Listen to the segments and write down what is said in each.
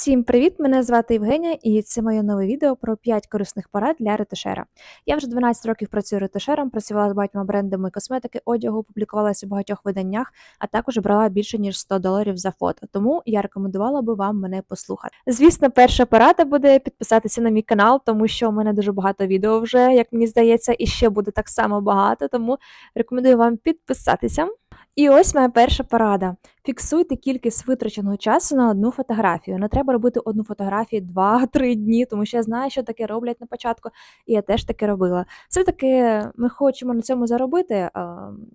Всім привіт! Мене звати Євгенія, і це моє нове відео про 5 корисних порад для ретушера. Я вже 12 років працюю ретушером, працювала з багатьма брендами косметики, одягу, публікувалася у багатьох виданнях, а також брала більше ніж 100 доларів за фото. Тому я рекомендувала би вам мене послухати. Звісно, перша порада буде підписатися на мій канал, тому що у мене дуже багато відео вже, як мені здається, і ще буде так само багато. Тому рекомендую вам підписатися. І ось моя перша порада. Фіксуйте кількість витраченого часу на одну фотографію. Не треба робити одну фотографію 2-3 дні, тому що я знаю, що таке роблять на початку, і я теж таке робила. Все-таки ми хочемо на цьому заробити.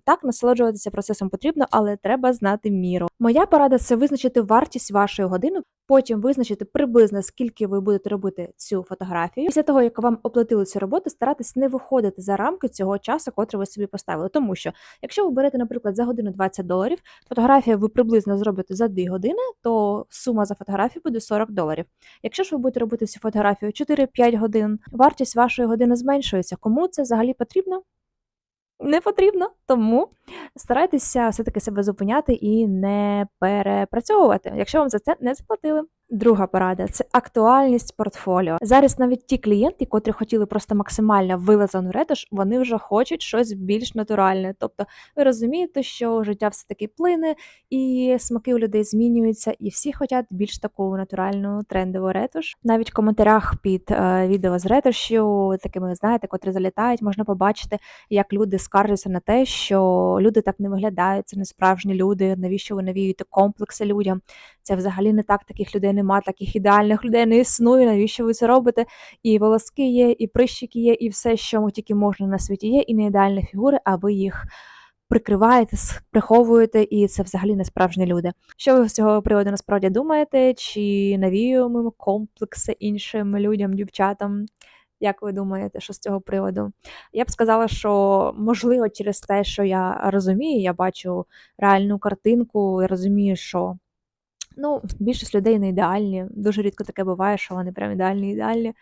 Так, насолоджуватися процесом потрібно, але треба знати міру. Моя порада це визначити вартість вашої години, потім визначити приблизно скільки ви будете робити цю фотографію. Після того, як вам оплатили цю роботу, старатись не виходити за рамки цього часу, котрий ви собі поставили. Тому що, якщо ви берете, наприклад, за годину 20 доларів, фотографія ви приблизно зробите за 2 години, то сума за фотографію буде 40 доларів. Якщо ж ви будете робити цю фотографію 4-5 годин, вартість вашої години зменшується. Кому це взагалі потрібно? Не потрібно, тому старайтеся все-таки себе зупиняти і не перепрацьовувати, якщо вам за це не заплатили. Друга порада це актуальність портфоліо. Зараз навіть ті клієнти, котрі хотіли просто максимально вилазану ретуш, вони вже хочуть щось більш натуральне. Тобто, ви розумієте, що життя все таки плине, і смаки у людей змінюються, і всі хочуть більш таку натуральну трендову ретуш. Навіть в коментарях під е, відео з ретушю, такими знаєте, котрі залітають, можна побачити, як люди скаржаться на те, що люди так не виглядають, це не справжні люди. Навіщо ви навіюєте комплекси людям? Це взагалі не так, таких людей нема, таких ідеальних людей не існує. Навіщо ви це робите? І волоски є, і прищики є, і все, що тільки можна на світі є, і не ідеальні фігури, а ви їх прикриваєте, приховуєте, і це взагалі не справжні люди. Що ви з цього приводу насправді думаєте? Чи навіюємо комплекси іншим людям, дівчатам? Як ви думаєте, що з цього приводу? Я б сказала, що можливо через те, що я розумію, я бачу реальну картинку, і розумію, що ну, більшість людей не ідеальні. Дуже рідко таке буває, що вони прям ідеальні, ідеальні.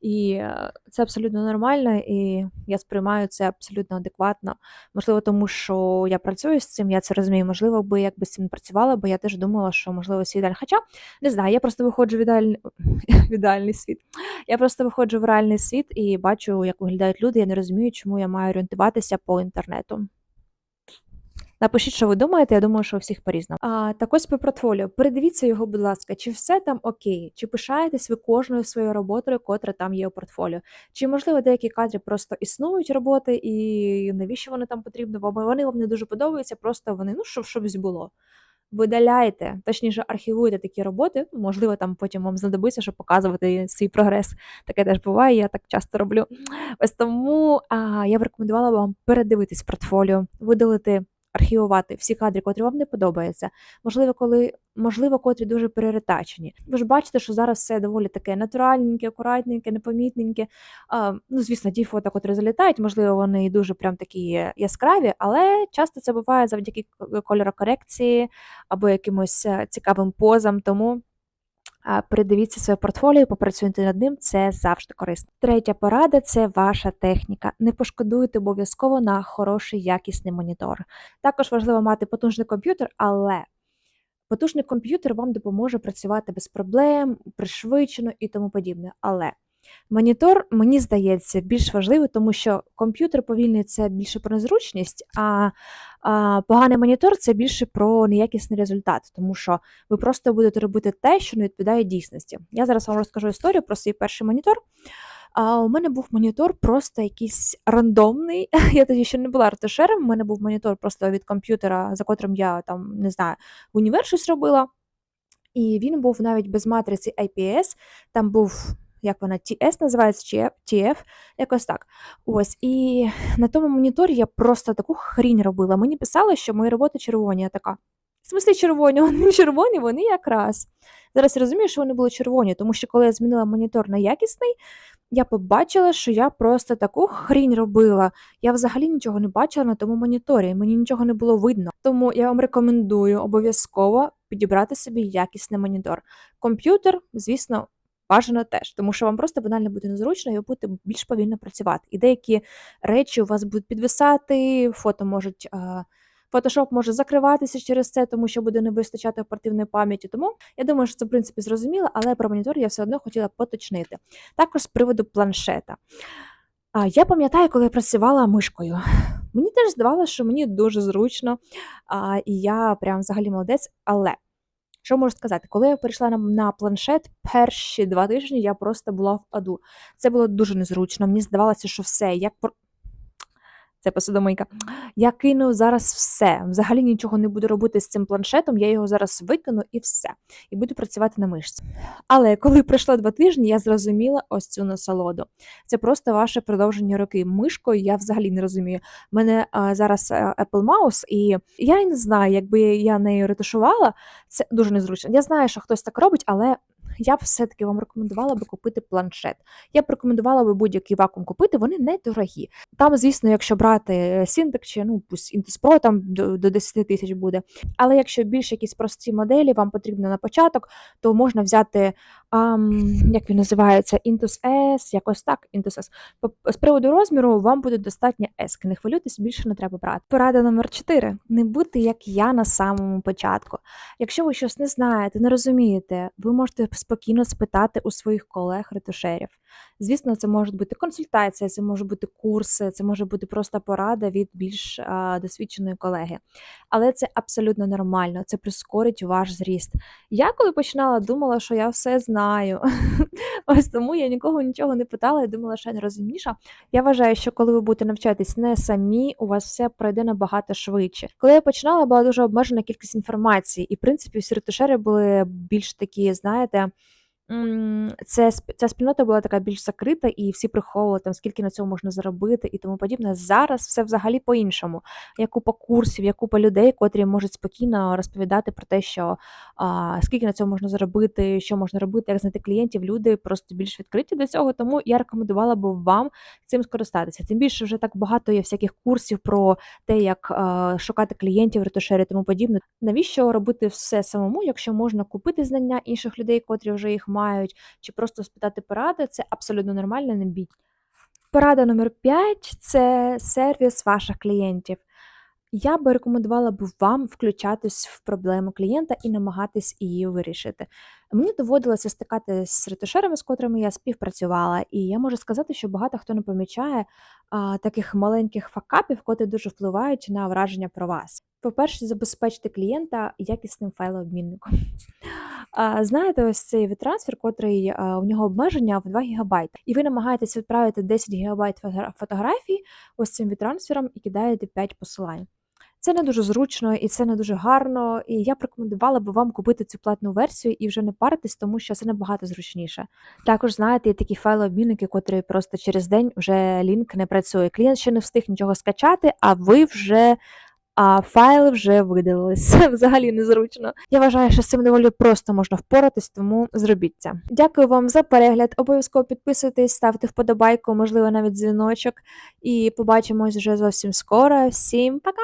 І е, це абсолютно нормально, і я сприймаю це абсолютно адекватно. Можливо, тому що я працюю з цим, я це розумію. Можливо, би якби з цим не працювала, бо я теж думала, що можливо всі ідеальні. Хоча не знаю, я просто виходжу в ідеальний, в ідеальний світ. Я просто виходжу в реальний світ і бачу, як виглядають люди. Я не розумію, чому я маю орієнтуватися по інтернету. Напишіть, що ви думаєте, я думаю, що у всіх по-різному. А, так ось по портфоліо. Передивіться його, будь ласка, чи все там окей, чи пишаєтесь ви кожною своєю роботою, котра там є у портфоліо. Чи, можливо, деякі кадри просто існують роботи, і навіщо вони там потрібні, бо вони вам не дуже подобаються, просто вони, ну, щоб щось було. Видаляйте, точніше, архівуйте такі роботи. Можливо, там потім вам знадобиться, щоб показувати свій прогрес. Таке теж буває, я так часто роблю. Ось тому а, я б рекомендувала вам передивитись портфоліо, видалити архівувати всі кадри, котрі вам не подобаються. Можливо, коли можливо, котрі дуже переретачені. Ви ж бачите, що зараз все доволі таке натуральненьке, акуратненьке, непомітненьке. А, ну, звісно, ті фото, котрі залітають, можливо, вони дуже прям такі яскраві, але часто це буває завдяки кольорокорекції або якимось е, цікавим позам. Тому Передивіться своє портфоліо, попрацюйте над ним, це завжди корисно. Третя порада це ваша техніка. Не пошкодуйте обов'язково на хороший якісний монітор. Також важливо мати потужний комп'ютер, але потужний комп'ютер вам допоможе працювати без проблем, пришвидшено і тому подібне. Але монітор, мені здається, більш важливий, тому що комп'ютер повільний це більше про незручність, а, а поганий монітор це більше про неякісний результат, тому що ви просто будете робити те, що не відповідає дійсності. Я зараз вам розкажу історію про свій перший монітор. А у мене був монітор просто якийсь рандомний. Я тоді ще не була ретушером, у мене був монітор просто від комп'ютера, за котрим я там не знаю, в універ щось робила. І він був навіть без матриці IPS, там був. Як вона TS називається, чи TF, якось так. Ось. І на тому моніторі я просто таку хрінь робила. Мені писали, що мої роботи червоні. Я така. В смислі червоні, вони червоні, вони якраз. Зараз я розумію, що вони були червоні, тому що коли я змінила монітор на якісний, я побачила, що я просто таку хрінь робила. Я взагалі нічого не бачила на тому моніторі, мені нічого не було видно. Тому я вам рекомендую обов'язково підібрати собі якісний монітор. Комп'ютер, звісно. Бажано теж, тому що вам просто банально буде незручно і ви будете більш повільно працювати. І деякі речі у вас будуть підвисати, фото можуть е, Photoshop може закриватися через це, тому що буде не вистачати оперативної пам'яті. Тому я думаю, що це в принципі зрозуміло, але про монітор я все одно хотіла поточнити. Також з приводу планшета. А, я пам'ятаю, коли я працювала мишкою. Мені теж здавалося, що мені дуже зручно, а, і я прям взагалі молодець. Але що можу сказати, коли я перейшла на, планшет, перші два тижні я просто була в аду. Це було дуже незручно. Мені здавалося, що все, як. Це посудомийка. Я кину зараз все. Взагалі нічого не буду робити з цим планшетом. Я його зараз викину і все. І буду працювати на мишці. Але коли пройшло два тижні, я зрозуміла ось цю насолоду. Це просто ваше продовження роки. Мишкою я взагалі не розумію. У мене а, зараз е, Apple Mouse, і я не знаю, якби я нею ретушувала, це дуже незручно. Я знаю, що хтось так робить, але я б все-таки вам рекомендувала би купити планшет. Я б рекомендувала би будь-який вакуум купити, вони недорогі. Там, звісно, якщо брати Syntec чи ну пусть Pro, там до, до 10 тисяч буде. Але якщо більш якісь прості моделі, вам потрібно на початок, то можна взяти, ам, як він називається, Intus S, якось так, Intus S. З приводу розміру вам буде достатньо S. Не хвилюйтесь, більше не треба брати. Порада номер 4. Не бути як я на самому початку. Якщо ви щось не знаєте, не розумієте, ви можете спокійно спитати у своїх колег-ретушерів. Звісно, це може бути консультація, це може бути курси, це може бути просто порада від більш а, досвідченої колеги. Але це абсолютно нормально, це прискорить ваш зріст. Я коли починала, думала, що я все знаю. Ось тому я нікого нічого не питала і думала, що я не розумніша. Я вважаю, що коли ви будете навчатись не самі, у вас все пройде набагато швидше. Коли я починала, була дуже обмежена кількість інформації, і в принципі всі ретушери були більш такі, знаєте. Це ця спільнота була така більш закрита, і всі приховували там, скільки на цьому можна заробити і тому подібне. Зараз все взагалі по-іншому. Є купа курсів, є купа людей, котрі можуть спокійно розповідати про те, що а, скільки на цьому можна заробити, що можна робити, як знайти клієнтів. Люди просто більш відкриті до цього. Тому я рекомендувала би вам цим скористатися. Тим більше вже так багато є всяких курсів про те, як е, шукати клієнтів, ретушери тому подібне. Навіщо робити все самому, якщо можна купити знання інших людей, котрі вже їх мають, чи просто спитати поради, це абсолютно нормально, не бій. Порада номер 5 – це сервіс ваших клієнтів. Я би рекомендувала б вам включатись в проблему клієнта і намагатись її вирішити. Мені доводилося стикатися з ретушерами, з котрими я співпрацювала, і я можу сказати, що багато хто не помічає а, таких маленьких факапів, котрі дуже впливають на враження про вас. По-перше, забезпечте клієнта якісним файлообмінником. А, знаєте, ось цей витрансфер, котрий а, у нього обмеження в 2 ГБ. І ви намагаєтесь відправити 10 ГБ фотографій ось цим витрансфером і кидаєте 5 посилань. Це не дуже зручно і це не дуже гарно. І я б рекомендувала би вам купити цю платну версію і вже не паритись, тому що це набагато зручніше. Також знаєте, є такі файлообмінники, котрі просто через день вже лінк не працює. Клієнт ще не встиг нічого скачати, а ви вже. А файли вже видалились. Взагалі незручно. Я вважаю, що з цим доволі просто можна впоратись, тому зробіть це. Дякую вам за перегляд. Обов'язково підписуйтесь, ставте вподобайку, можливо, навіть дзвіночок. І побачимось вже зовсім скоро. Всім пока!